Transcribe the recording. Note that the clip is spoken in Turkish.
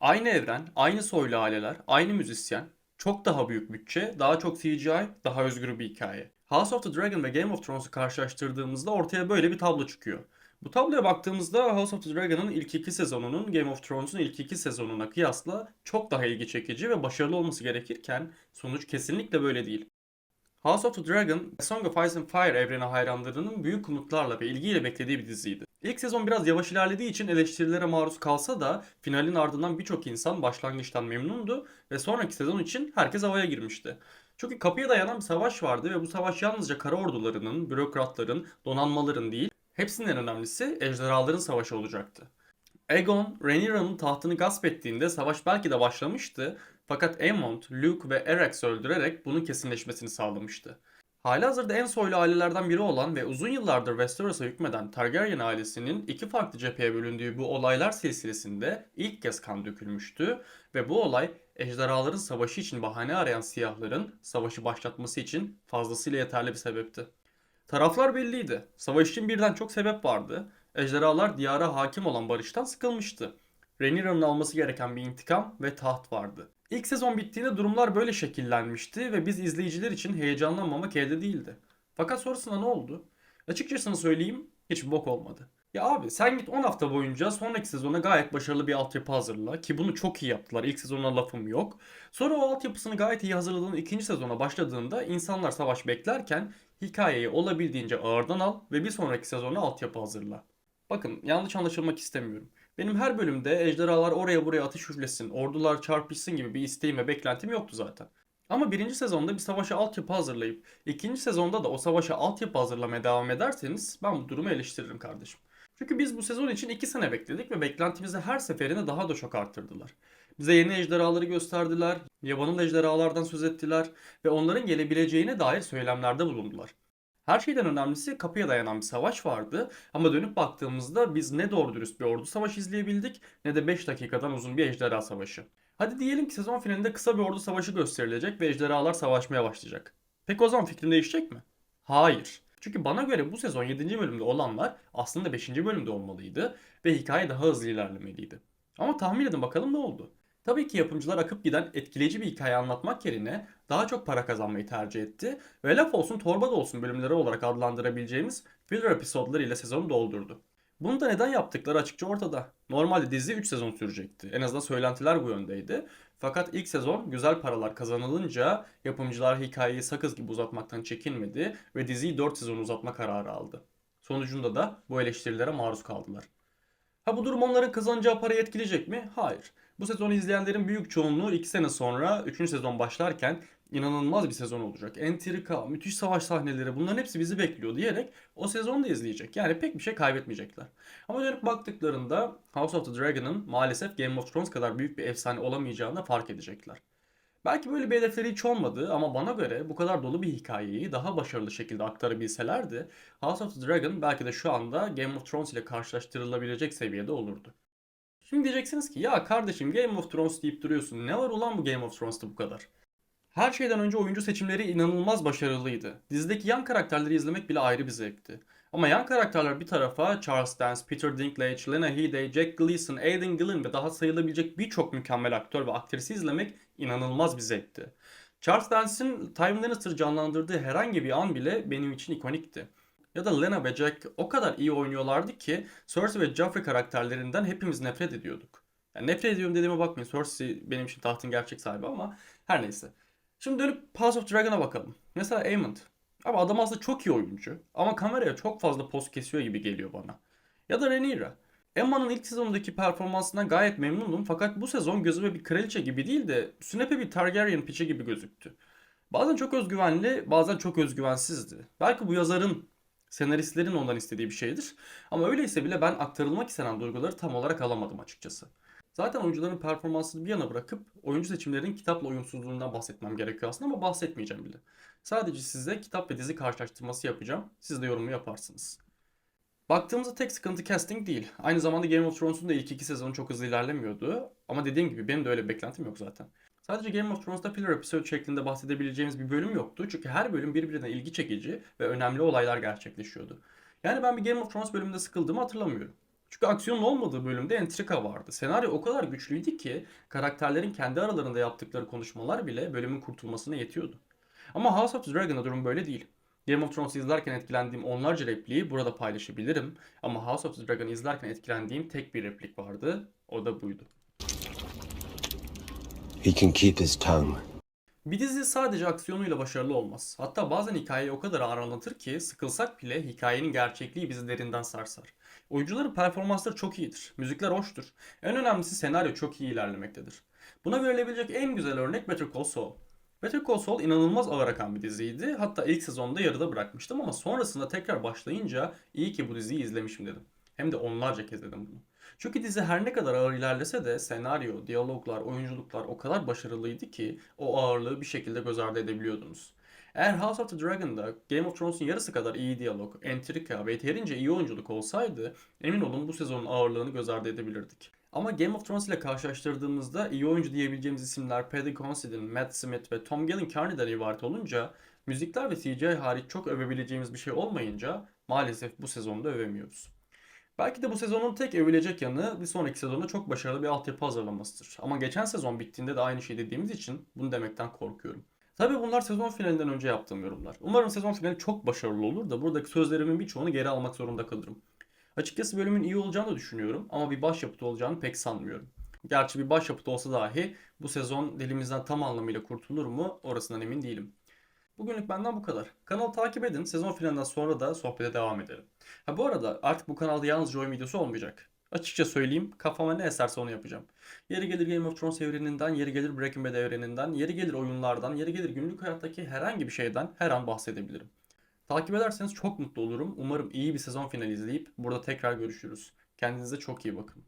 Aynı evren, aynı soylu aileler, aynı müzisyen, çok daha büyük bütçe, daha çok CGI, daha özgür bir hikaye. House of the Dragon ve Game of Thrones'u karşılaştırdığımızda ortaya böyle bir tablo çıkıyor. Bu tabloya baktığımızda House of the Dragon'ın ilk iki sezonunun Game of Thrones'un ilk iki sezonuna kıyasla çok daha ilgi çekici ve başarılı olması gerekirken sonuç kesinlikle böyle değil. House of the Dragon, A Song of Ice and Fire evreni hayranlarının büyük umutlarla ve ilgiyle beklediği bir diziydi. İlk sezon biraz yavaş ilerlediği için eleştirilere maruz kalsa da finalin ardından birçok insan başlangıçtan memnundu ve sonraki sezon için herkes havaya girmişti. Çünkü kapıya dayanan bir savaş vardı ve bu savaş yalnızca kara ordularının, bürokratların, donanmaların değil, hepsinin önemlisi ejderhaların savaşı olacaktı. Aegon, Rhaenyra'nın tahtını gasp ettiğinde savaş belki de başlamıştı fakat Aemond, Luke ve Erax öldürerek bunun kesinleşmesini sağlamıştı. Halihazırda en soylu ailelerden biri olan ve uzun yıllardır Westeros'a hükmeden Targaryen ailesinin iki farklı cepheye bölündüğü bu olaylar silsilesinde ilk kez kan dökülmüştü ve bu olay ejderhaların savaşı için bahane arayan siyahların savaşı başlatması için fazlasıyla yeterli bir sebepti. Taraflar belliydi. Savaş için birden çok sebep vardı. Ejderhalar diyara hakim olan barıştan sıkılmıştı. Rhaenyra'nın alması gereken bir intikam ve taht vardı. İlk sezon bittiğinde durumlar böyle şekillenmişti ve biz izleyiciler için heyecanlanmamak elde değildi. Fakat sonrasında ne oldu? Açıkçası söyleyeyim hiçbir bok olmadı. Ya abi sen git 10 hafta boyunca sonraki sezona gayet başarılı bir altyapı hazırla ki bunu çok iyi yaptılar. İlk sezona lafım yok. Sonra o altyapısını gayet iyi hazırladığın ikinci sezona başladığında insanlar savaş beklerken hikayeyi olabildiğince ağırdan al ve bir sonraki sezona altyapı hazırla. Bakın yanlış anlaşılmak istemiyorum. Benim her bölümde ejderhalar oraya buraya atış üflesin, ordular çarpışsın gibi bir isteğim ve beklentim yoktu zaten. Ama birinci sezonda bir savaşa altyapı hazırlayıp ikinci sezonda da o savaşa altyapı hazırlamaya devam ederseniz ben bu durumu eleştiririm kardeşim. Çünkü biz bu sezon için 2 sene bekledik ve beklentimizi her seferinde daha da çok arttırdılar. Bize yeni ejderhaları gösterdiler, yabanıl ejderhalardan söz ettiler ve onların gelebileceğine dair söylemlerde bulundular. Her şeyden önemlisi kapıya dayanan bir savaş vardı ama dönüp baktığımızda biz ne doğru dürüst bir ordu savaşı izleyebildik ne de 5 dakikadan uzun bir ejderha savaşı. Hadi diyelim ki sezon finalinde kısa bir ordu savaşı gösterilecek ve ejderhalar savaşmaya başlayacak. Peki o zaman fikrin değişecek mi? Hayır. Çünkü bana göre bu sezon 7. bölümde olanlar aslında 5. bölümde olmalıydı ve hikaye daha hızlı ilerlemeliydi. Ama tahmin edin bakalım ne oldu? Tabii ki yapımcılar akıp giden etkileyici bir hikaye anlatmak yerine daha çok para kazanmayı tercih etti ve laf olsun torba da olsun bölümleri olarak adlandırabileceğimiz filler episodları ile sezonu doldurdu. Bunu da neden yaptıkları açıkça ortada. Normalde dizi 3 sezon sürecekti. En azından söylentiler bu yöndeydi. Fakat ilk sezon güzel paralar kazanılınca yapımcılar hikayeyi sakız gibi uzatmaktan çekinmedi ve diziyi 4 sezon uzatma kararı aldı. Sonucunda da bu eleştirilere maruz kaldılar. Ha bu durum onların kazanacağı parayı etkileyecek mi? Hayır. Bu sezonu izleyenlerin büyük çoğunluğu 2 sene sonra 3. sezon başlarken inanılmaz bir sezon olacak. Entrika, müthiş savaş sahneleri bunların hepsi bizi bekliyor diyerek o sezonu da izleyecek. Yani pek bir şey kaybetmeyecekler. Ama dönüp baktıklarında House of the Dragon'ın maalesef Game of Thrones kadar büyük bir efsane olamayacağını da fark edecekler. Belki böyle bir hedefleri hiç olmadı ama bana göre bu kadar dolu bir hikayeyi daha başarılı şekilde aktarabilselerdi House of the Dragon belki de şu anda Game of Thrones ile karşılaştırılabilecek seviyede olurdu. Şimdi diyeceksiniz ki ya kardeşim Game of Thrones deyip duruyorsun. Ne var ulan bu Game of Thrones'ta bu kadar? Her şeyden önce oyuncu seçimleri inanılmaz başarılıydı. Dizideki yan karakterleri izlemek bile ayrı bir zevkti. Ama yan karakterler bir tarafa Charles Dance, Peter Dinklage, Lena Headey, Jack Gleeson, Aidan Gillen ve daha sayılabilecek birçok mükemmel aktör ve aktrisi izlemek inanılmaz bir zevkti. Charles Dance'in Tywin Lannister canlandırdığı herhangi bir an bile benim için ikonikti. Ya da Lena ve Jack o kadar iyi oynuyorlardı ki Cersei ve Joffrey karakterlerinden hepimiz nefret ediyorduk. Yani nefret ediyorum dediğime bakmayın. Cersei benim için tahtın gerçek sahibi ama her neyse. Şimdi dönüp House of Dragon'a bakalım. Mesela Aemond. Abi adam aslında çok iyi oyuncu ama kameraya çok fazla poz kesiyor gibi geliyor bana. Ya da Rhaenyra. Emma'nın ilk sezonundaki performansından gayet memnundum fakat bu sezon gözüme bir kraliçe gibi değil de sünepe bir Targaryen piçi gibi gözüktü. Bazen çok özgüvenli, bazen çok özgüvensizdi. Belki bu yazarın, senaristlerin ondan istediği bir şeydir. Ama öyleyse bile ben aktarılmak istenen duyguları tam olarak alamadım açıkçası. Zaten oyuncuların performansını bir yana bırakıp oyuncu seçimlerinin kitapla uyumsuzluğundan bahsetmem gerekiyor aslında ama bahsetmeyeceğim bile. Sadece size kitap ve dizi karşılaştırması yapacağım. Siz de yorumu yaparsınız. Baktığımızda tek sıkıntı casting değil. Aynı zamanda Game of Thrones'un da ilk iki sezonu çok hızlı ilerlemiyordu. Ama dediğim gibi benim de öyle bir beklentim yok zaten. Sadece Game of Thrones'ta filler episode şeklinde bahsedebileceğimiz bir bölüm yoktu. Çünkü her bölüm birbirine ilgi çekici ve önemli olaylar gerçekleşiyordu. Yani ben bir Game of Thrones bölümünde sıkıldığımı hatırlamıyorum. Çünkü aksiyonun olmadığı bölümde entrika vardı. Senaryo o kadar güçlüydü ki karakterlerin kendi aralarında yaptıkları konuşmalar bile bölümün kurtulmasına yetiyordu. Ama House of the Dragon'da durum böyle değil. Game of Thrones'u izlerken etkilendiğim onlarca repliği burada paylaşabilirim. Ama House of the Dragon'ı izlerken etkilendiğim tek bir replik vardı. O da buydu. He can keep his tongue. Bir dizi sadece aksiyonuyla başarılı olmaz. Hatta bazen hikayeyi o kadar ağır anlatır ki sıkılsak bile hikayenin gerçekliği bizi derinden sarsar. Oyuncuların performansları çok iyidir. Müzikler hoştur. En önemlisi senaryo çok iyi ilerlemektedir. Buna verilebilecek en güzel örnek Better Call Saul. Better Call Saul inanılmaz ağır akan bir diziydi. Hatta ilk sezonda yarıda bırakmıştım ama sonrasında tekrar başlayınca iyi ki bu diziyi izlemişim dedim. Hem de onlarca kez dedim bunu. Çünkü dizi her ne kadar ağır ilerlese de senaryo, diyaloglar, oyunculuklar o kadar başarılıydı ki o ağırlığı bir şekilde göz ardı edebiliyordunuz. Eğer House of the Dragon'da Game of Thrones'un yarısı kadar iyi diyalog, entrika ve yeterince iyi oyunculuk olsaydı emin olun bu sezonun ağırlığını göz ardı edebilirdik. Ama Game of Thrones ile karşılaştırdığımızda iyi oyuncu diyebileceğimiz isimler Paddy Considine, Matt Smith ve Tom Gillen-Carney'den ibaret olunca müzikler ve CGI hariç çok övebileceğimiz bir şey olmayınca maalesef bu sezonda övemiyoruz. Belki de bu sezonun tek övülecek yanı bir sonraki sezonda çok başarılı bir altyapı hazırlamasıdır. Ama geçen sezon bittiğinde de aynı şey dediğimiz için bunu demekten korkuyorum. Tabii bunlar sezon finalinden önce yaptığım yorumlar. Umarım sezon finali çok başarılı olur da buradaki sözlerimin birçoğunu geri almak zorunda kalırım. Açıkçası bölümün iyi olacağını düşünüyorum ama bir başyapıt olacağını pek sanmıyorum. Gerçi bir başyapıt olsa dahi bu sezon dilimizden tam anlamıyla kurtulur mu orasından emin değilim. Bugünlük benden bu kadar. Kanalı takip edin. Sezon finalinden sonra da sohbete devam edelim. Ha bu arada artık bu kanalda yalnızca oyun videosu olmayacak. Açıkça söyleyeyim kafama ne eserse onu yapacağım. Yeri gelir Game of Thrones evreninden, yeri gelir Breaking Bad evreninden, yeri gelir oyunlardan, yeri gelir günlük hayattaki herhangi bir şeyden her an bahsedebilirim. Takip ederseniz çok mutlu olurum. Umarım iyi bir sezon finali izleyip burada tekrar görüşürüz. Kendinize çok iyi bakın.